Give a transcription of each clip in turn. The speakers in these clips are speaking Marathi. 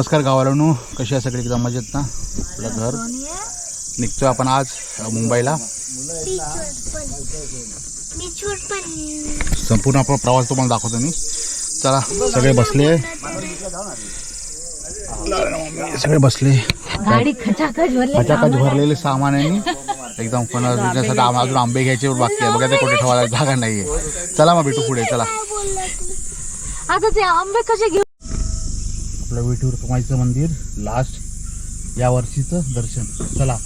नमस्कार गावालानो कशी आहे सगळी? एकदम मजेत ना? आपलं घर. निघतोय आपण आज मुंबईला. संपूर्ण आपण प्रवास तुम्हाला दाखवतो मी. चला सगळे बसले. सगळे बसले. गाडी खचाखच भरली खचाखच भरलेले सामान आहे. एकदम आम- अजून आंबे घ्यायचे बाकी आहे. बघा ते कुठे ठेवायला जागा नाहीये. चला मग भेटू पुढे चला. आता ते आंबे कसे घेऊ? आपलं विठूर कुमाईचं मंदिर लास्ट या वर्षीचं दर्शन. चला.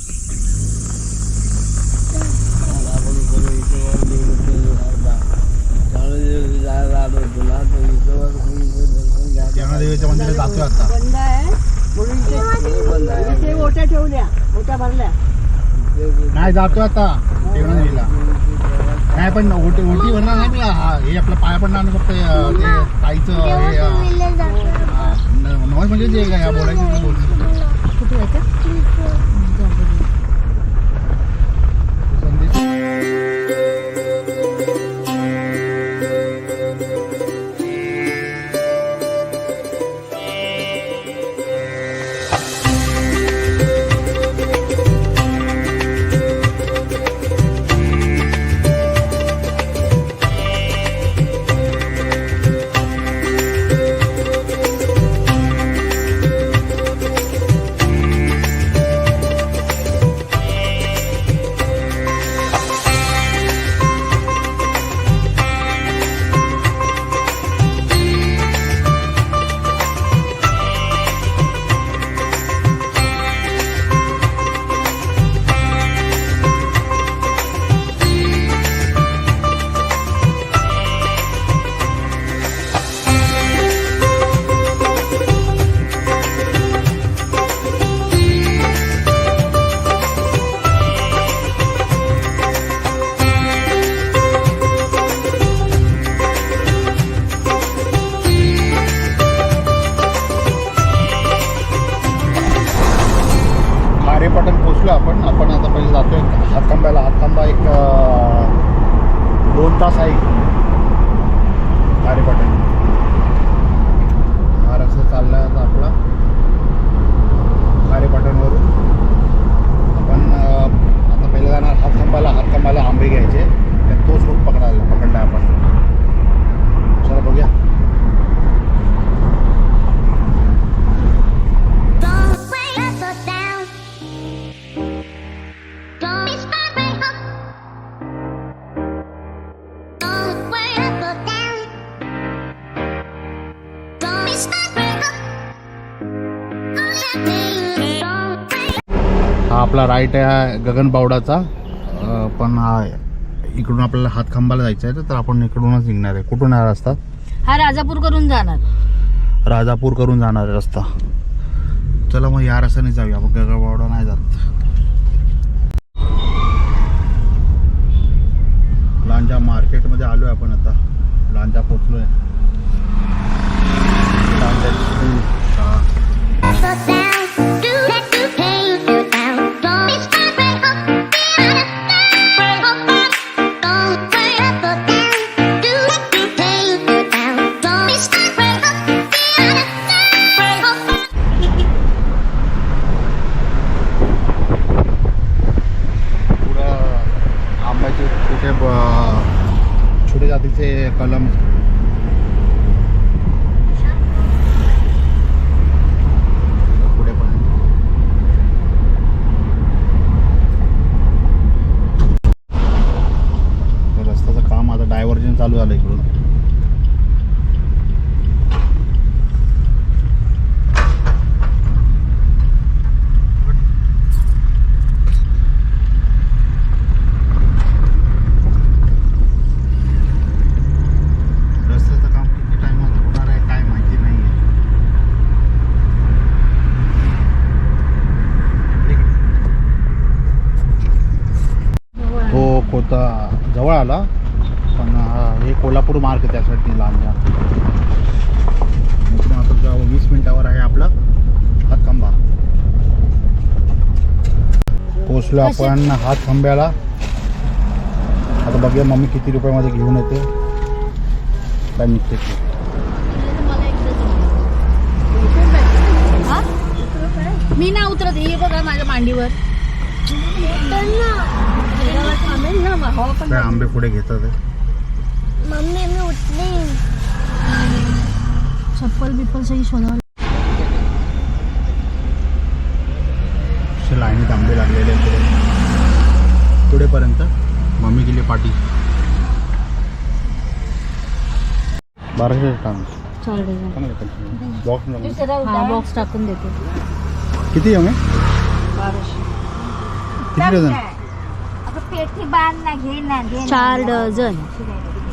देवीच्या मंदिरात जातोय आता. बंद आहे. म्हणून ते- ते ओट्या ठेवल्या ओट्या भरल्या. नाही जातोय आता देवणा देवीला नाही पण ओटी ओटी भरणार नाही मी हा, आपलं पाया पडणार नाही फक्त ते ताईचं हे अं, विले जातो हा, न- नवस म्हणजे जे काय बोलायचं ते बोलतो कुठे जायचं आपला राईट आहे गगन बावडाचा पण हा इकडून आपल्याला हातखांबाला जायचं आहे तर आपण इकडूनच निघणार आहे. कुठून आहे हा रस्ता? हा राजापूर करून जाणार. राजापूर करून जाणार आहे रस्ता. चला मग या रस्त्याने जाऊया. आपण गगन बावडा नाही जात. लांजा मार्केटमध्ये आलोय आपण आता. लांजा पोचलोय. लांजा eh, त्यासाठी लांजा इकडून आता जवळ वीस मिनिटावर आहे आपला हातखंबा पोचलो आपण हातखंब्याला आता बघूया मम्मी किती रुपयामध्ये घेऊन येते. काय निघते मी ना उतरत. ये बघा माझ्या मांडीवर. आंबे पुढे घेतात. मम्मी मी उठली चप्पल बिप्पल सगळी शोधावं असे लाईनीत आंबे लागलेले पुढेपर्यंत मम्मी गेली पाठी. बाराशे बॉक्स हा बॉक्स टाकून देते. किती आहे किती डझन पेठी बांध ना घे ना घे चार डझन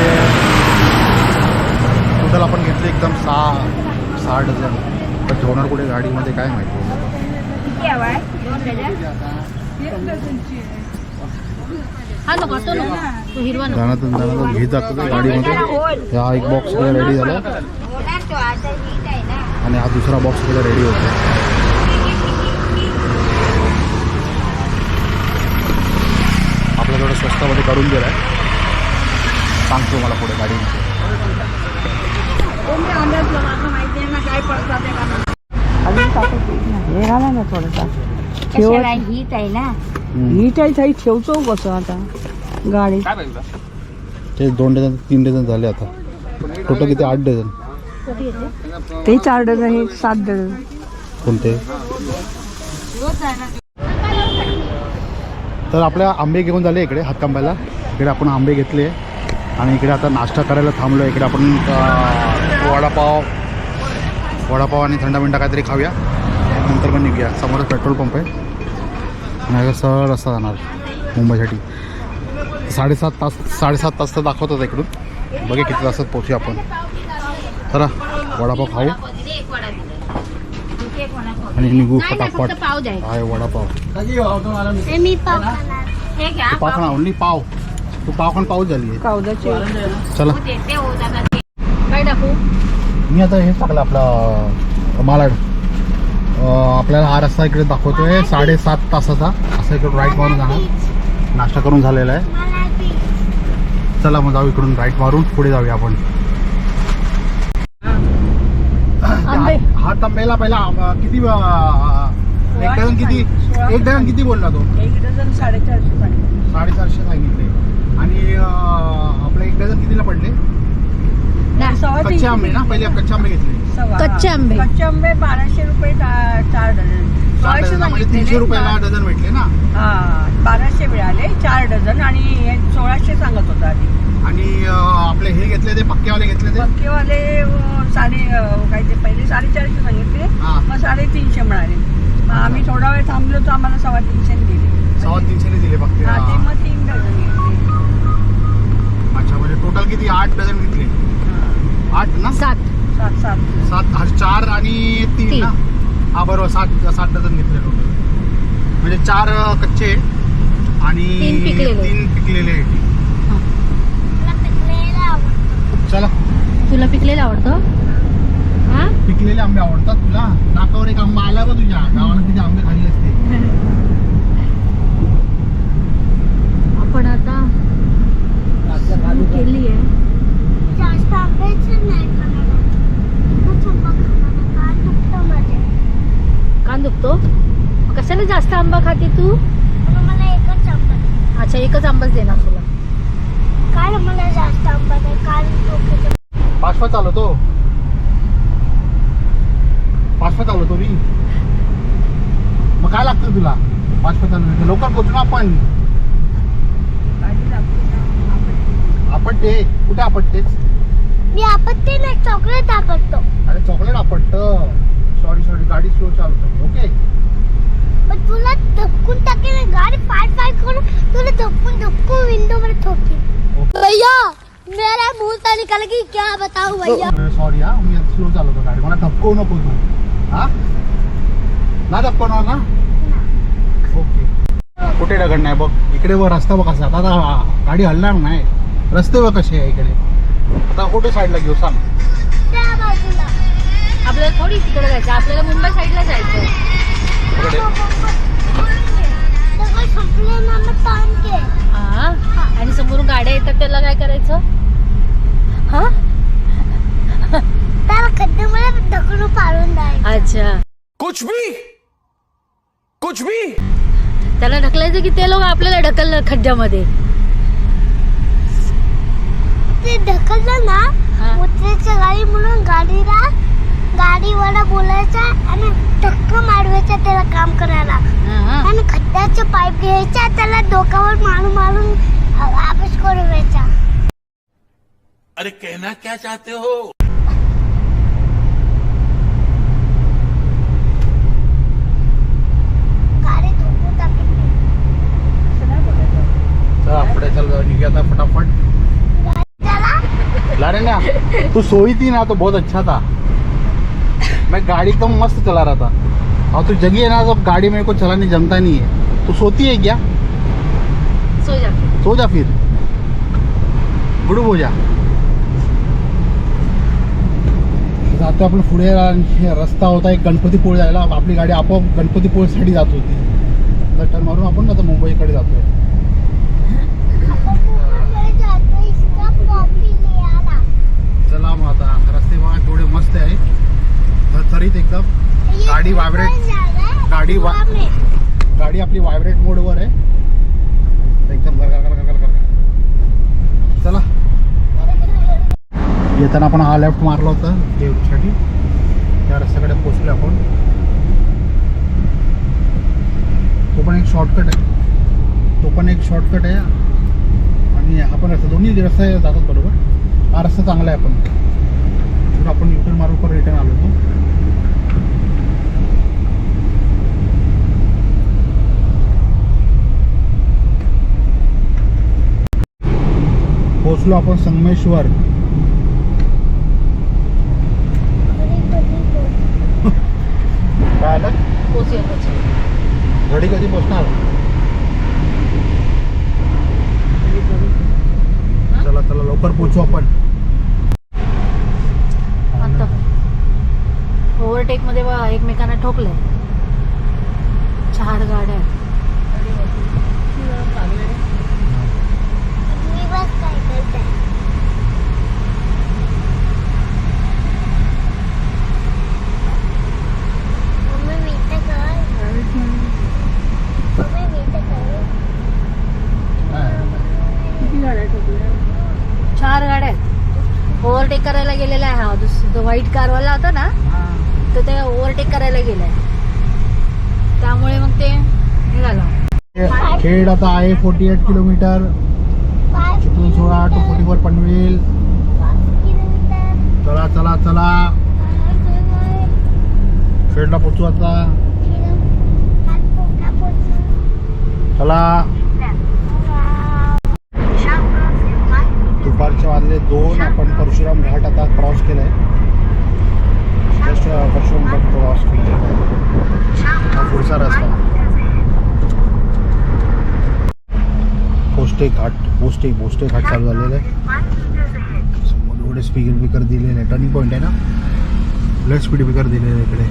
घेतले टोटल आपण घेतले एकदम सहा सहा डझन पण ठेवणार कुठे गाडीमध्ये काय माहिती? हा घेत जातो गाडीमध्ये. हा एक बॉक्स रेडी झाला. होणार तो आता हीट आहे ना. आणि हा दुसरा बॉक्स सुद्धा रेडी होतो. आपल्या थोडं स्वस्तामध्ये काढून दिलाय. सांगतो मला पुढे आहे टाकू हे घाला ना थोडंसा. कशाला? हीट आहे ना. हम्म. ही काही काही ठेवतो कसं आता. गाडी. ते दोन डझन तीन डझन झाले आता. टोटल किती? आठ डझन. ते चार डझन हे सात डझन. कोणते? तर आपल्या आंबे घेऊन झाले इकडे हातकांब्याला. इकडे आपण आंबे घेतले. आणि इकडे आता नाश्ता करायला थांबलो इकडे आपण वडापाव वडापाव आणि थंडा मिंडा काहीतरी खाऊया. नंतर पण निघूया. समोरच पेट्रोल पंप आहे. आणि सरळ रस्ता जाणार मुंबईसाठी. साडेसात तास साडेसात तास तर दाखवतात इकडून. बघे किती तासात पोहोचूया आपण. चला वडापाव खाऊ. आणि निघू द्यायचा. आहे वडापाव. मी पाव हे खाणार ओनली पाव. तू पाव खाऊन पाऊच झाली कावदाची चला. हो दादा काय टाकू? मी आता हे टाकलं आपला मालाड. आपल्याला हा रस्ता इकडे दाखवतोय साडेसात तासाचा. असं इकडे राईट मारून जाणार. नाश्ता करून झालेला आहे. चला मग जाऊ इकडून राईट मारून पुढे जाऊया आपण. हा तंबेला पहिला किती एक डझन किती? एक डझन किती बोलला तो? एक डझन साडेचारशे पाहिजे साडेचारशे सांगितले. आणि अं, आपले एक डझन कितीला पडले? कच्चे आंबे ना? पहिले कच्चे आंबे घेतले. कच्चे आंबे. कच्चे आंबे बाराशे रुपये चार डझन. म्हणजे. तीनशे रुपयाला डझन भेटले ना? हा बाराशे मिळाले चार डझन आणि सोळाशे सांगत होता आधी. आणि आपले हे घेतले ते पक्केवाले घेतले ते? पक्केवाले साडे काय ते पहिले साडेचारशे सांगितले हा. मग साडेतीनशे मिळाले. आम्ही थोडा वेळ थांबलो तर आम्हाला सव्वा तीनशे दिले. सव्वा तीनशेने दिले पक्के हा ते हा. मग तीन डझन घेतले अच्छा म्हणजे टोटल किती? आठ डझन घेतले हा. आठ ना? सात. सात सात. सात चार आणि तीन. ना? हा बरोबर. सात सात डझन घेतले टोटल म्हणजे चार कच्चे आणि तीन पिकलेले. चला. तुला पिकलेलं आवडतं? हा? पिकलेले आंबे आवडतात तुला? नाकावर एक आंबा आला का तुझ्या. गावाला किती आंबे खाल्ले असते. आपण आता सुरू केली आहे जास्त आंब्याचं नाही खाणार एकच आंबा खाणार का दुखतं मध्ये कान दुखतो? कशाला जास्त आंबा खाते तू? मला एकच आंबा. अच्छा एकच आंबाच देणार तुला. काल मला जास्त आंबा नाही काल पाचवा चालवतो. पाचवा चालवतो मी. मग काय लागतं तुला? पाचवा चालवतो. लवकर पोचू ना आपण गाडी लागते ना. आपण ते कुठे आपटतेच मी आपत्ती नाही चॉकलेट आपटतो. अरे चॉकलेट आपटत. सॉरी सॉरी गाडी स्लो चालवतो ओके पण तुला धपकून टाकेल गाडी फाय फाय करून तुला धपकून धपकून विंडो वर ठोकेल. भैया मेरा मुंह से निकल गई क्या बताऊं भैया? सॉरी हा मी स्लो चालवतो गाडी. मला धपकवू नको तू. हा? ना धपकवणार ना? ओके कुठे दगड नाही बघ. इकडे वर रस्ता बघ आता आता गाडी हलणार नाही. रस्ते बघ कसे आहे इकडे. आता कुठे साईडला घेऊ सांग. त्या बाजूला. आपल्याला थोडी तिकडे जायचं. आपल्याला मुंबई साईडला जायचं. हा आणि समोरून गाड्या येतात त्याला काय करायचं? हा? दगड पाडून अच्छा. कुछ भी! कुछ भी! त्याला ढकलायचं की ते लोक आपल्याला ढकललं खड्ड्यामध्ये? ते ढकललं ना हा. उतरायचं गाडी म्हणून गाडीला गाडीवाला बोलायचा आणि धक्का मारवायचा त्याला काम करायला. आणि खड्ड्याचे पाईप घ्यायचा त्याला डोक्यावर मारून मारून आपेस करवायचा. अरे कहना क्या चाहते हो? गाडी धोकून टाकली. चल पुढे चल निघूया आता फटाफट त्याला लारेन्या तू सोई थी ना तो बहुत अच्छा था। मैं गाड़ी एकदम मस्त चला रहा था। और तू जगी है ना तो गाड़ी मेरे को चलाने जमता नहीं है। तू सोती है क्या? सो जा सो जा फिर। गुडू हो जा। जातो आपण पुढे रस्ता होता एक गणपतीपूळ जायला आपली गाडी आपोआप गणपतीपूळसाठी जात होती टर्न मारून आपण आता मुंबईकडे जातोय मुंबईकडे जातो इसका कॉफी ले आला चला मग आता रस्ते बघा केवढे मस्त आहे. थरथरीत एकदम गाडी वायब्रेट गाडी वा- गाडी आपली व्हायब्रेट मोडवर आहे. एकदम चला येताना आपण हा लेफ्ट मारला होता देवसाठी त्या रस्त्याकडे पोचलो आपण तो पण एक शॉर्टकट आहे तो पण एक शॉर्टकट आहे आणि आपण रस्ता दोन्ही रस्ते जातात बरोबर हा रस्ता चांगला आहे आपण तर आपण युटर्न मारून पण रिटर्न आलो होतो पोचलो आपण संगमेश्वर. काय आलं? घडी कधी पोचणार? चला चला लवकर पोचू आपण आता ओव्हरटेकमध्ये बघा एकमेकांना ठोकलंय चार गाड्या आहेत. मी बस काय करते मम्मी मी तर कर मम्मी मी तर कर किती गाड्या ठोकल्या? चार गाड्या. आहेत ओव्हरटेक करायला गेलेला आहे हा. दुस- तो व्हाईट कारवाला होता ना तर ते ओव्हरटेक करायला गेलाय. त्यामुळे मग ते झालं खेड आता आहे फोर्टी एट किलोमीटर. तिथून सोळा two forty four Panvel kilometre. चला चला चला. खेडला पोचू आता. चला. दुपारचे वाजले दोन आपण परशुराम घाट आता क्रॉस केलाय. Jeszcze परशुराम घाट क्रॉस केलाय हा पुढचा रस्ता. पोस्टे घाट पोस्टे पोस्टे घाट चालू झालेलं आहे समोर एवढे स्पीकर बिकर दिलेले आहे टर्निंग पॉईंट आहे ना? ब्लड स्पीड बिकर दिलेलं आहे इकडे.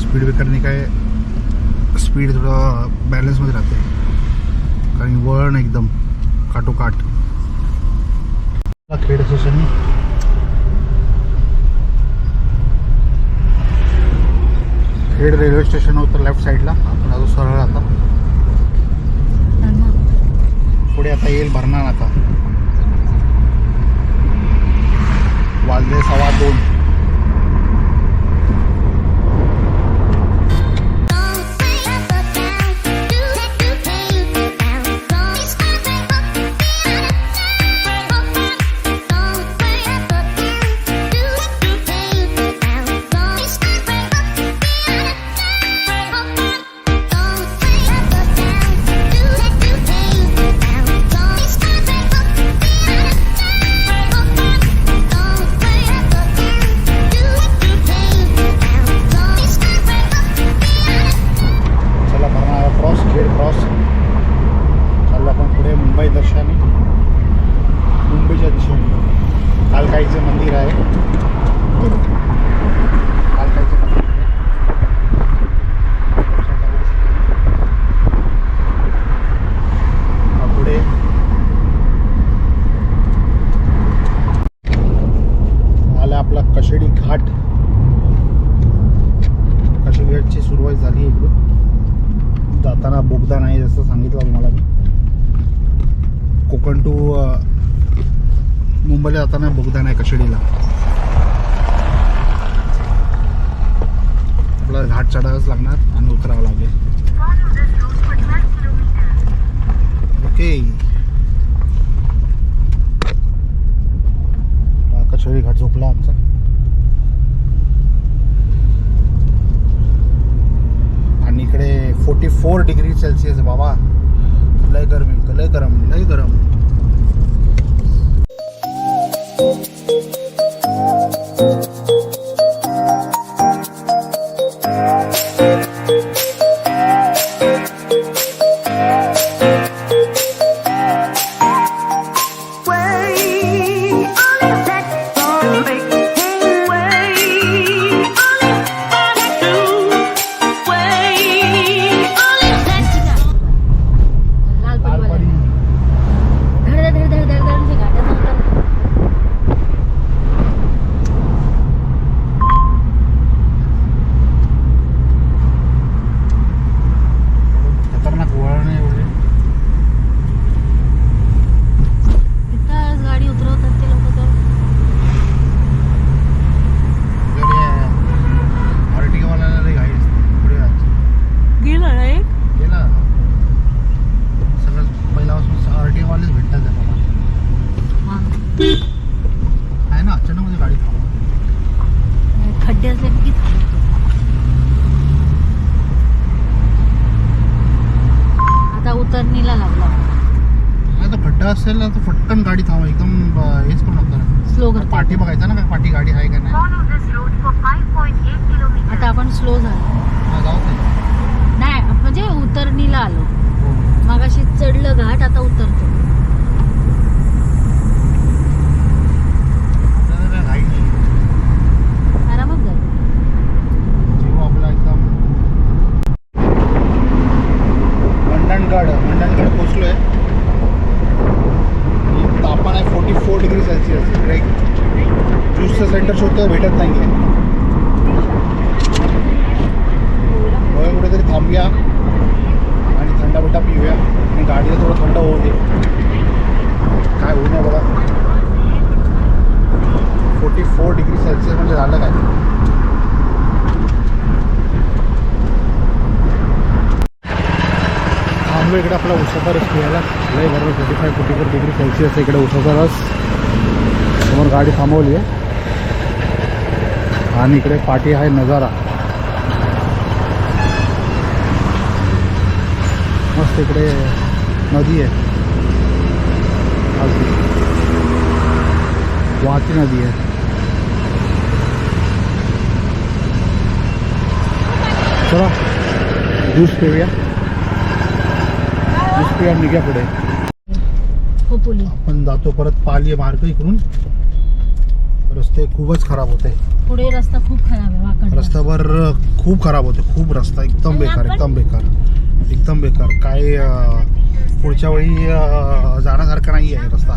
स्पीड ब्रेकरने काय? स्पीड थोडं बॅलन्समध्ये राहते. कारण वळण एकदम काटोकाट. Khed station Khed railway station होतं लेफ्ट साईडला आपण अजून सरळ आता पुढे आता येईल भरणार आता वाजले सव्वा दोन बोगदा आपला आपल्याला घाट चढावंच लागणार आणि उतरावं लागेल. ओके. हा घाट झोपला आमचा. आणि इकडे फोर्टी फोर डिग्री सेल्सिअस बाबा. लय गरमी लय गरम लय गरम. खड्डा असेल ना तर फटकन गाडी थांबवा एकदम हेच करू नका. स्लो करतो. पाठी बघायचा ना का पाठी गाडी आहे का नाही. आता आपण स्लो झालो. नाही म्हणजे उतरणीला आलो. हो. मग अशी चढलं घाट आता उतरतो आपल्याला काय घाई नाही आरामात जातो जीव आपला एकदम मंडणगड मंडणगड पोचलोय आणि तापमान आहे फोर्टी फोर डिग्री सेल्सिअस इकडे ज्यूसचं सेंटर शोधतो भेटत नाही आहे कुठेतरी थांबूया आणि थंडा बिटा पिऊया. आणि गाडीला थोडं थंड होऊ दे. काय होऊ नये बघा. फोर्टी फोर डिग्री सेल्सिअस म्हणजे झालं काय? थांबलो इकडे आपला उसाचा रस पियाला लय बरोबर forty five forty four degree Celsius इकडे उसाचा रस. समोर गाडी थांबवली आहे. आणि इकडे पाठी आहे नजारा. मस्त इकडे नदी आहे. वाहती नदी आहे. चला ज्यूस पिऊया. ज्यूस पिऊया निघ्या पुढे. आपण जातो परत पाली मार्ग इकडून. रस्ते खूपच खराब होते. पुढे रस्ता खूप खराब आहे वाकड रस्त्यावर खूप खराब होते खूप रस्ता एकदम बेकार एकदम बेकार एकदम बेकार. काय पुढच्या वेळी जाण्यासारखा नाही आहे रस्ता.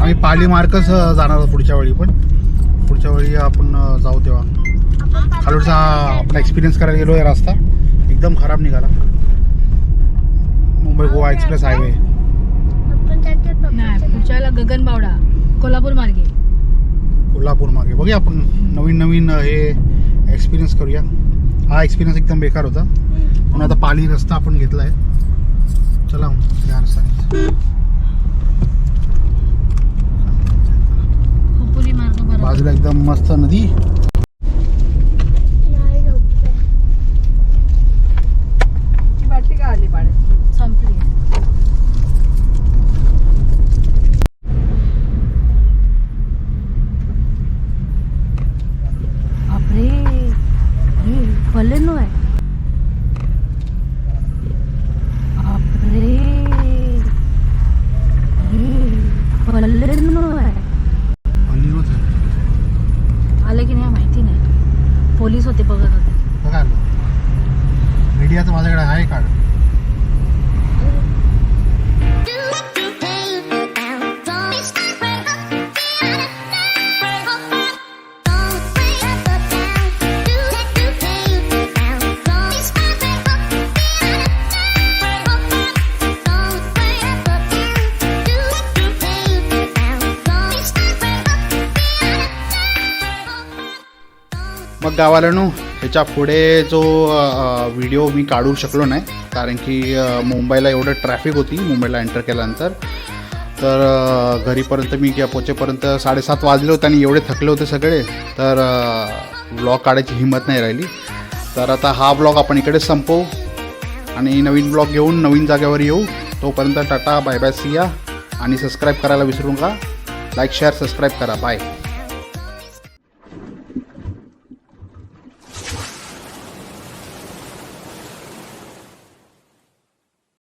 आम्ही पाली मार्गच जाणार आहोत पुढच्या वेळी पण. पुढच्या वेळी आपण जाऊ तेव्हा. खालूडचा आपण एक्सपिरियन्स करायला गेलो आहे रस्ता. एकदम खराब निघाला. Mumbai Goa express highway. पुढच्या वेळेला गगनबावडा कोल्हापूर मार्गे. कोल्हापूर मागे. बघूया आपण नवीन नवीन हे एक्सपिरियन्स करूया. हा एक्सपिरियन्स एकदम बेकार होता. म्हणून आता पाली रस्ता आपण घेतला आहे चला या बरोबर. बाजूला एकदम मस्त नदी ती बाटली का आली पाण्याची संपली बापरे अरे बलेनो मग गावालानू ह्याच्या पुढे जो व्हिडिओ मी काढू शकलो नाही कारण की मुंबईला एवढं ट्रॅफिक होती मुंबईला एंटर केल्यानंतर. तर घरीपर्यंत मी पोचेपर्यंत साडेसात वाजले होते आणि एवढे थकले होते सगळे. तर ब्लॉग काढायची हिंमत नाही राहिली. तर आता हा ब्लॉग आपण इकडे संपवू आणि नवीन ब्लॉग घेऊन नवीन जागेवर येऊ. तोपर्यंत टाटा बाय बाय सिया आणि सबस्क्राईब करायला विसरू नका. लाईक शेअर सबस्क्राईब करा. बाय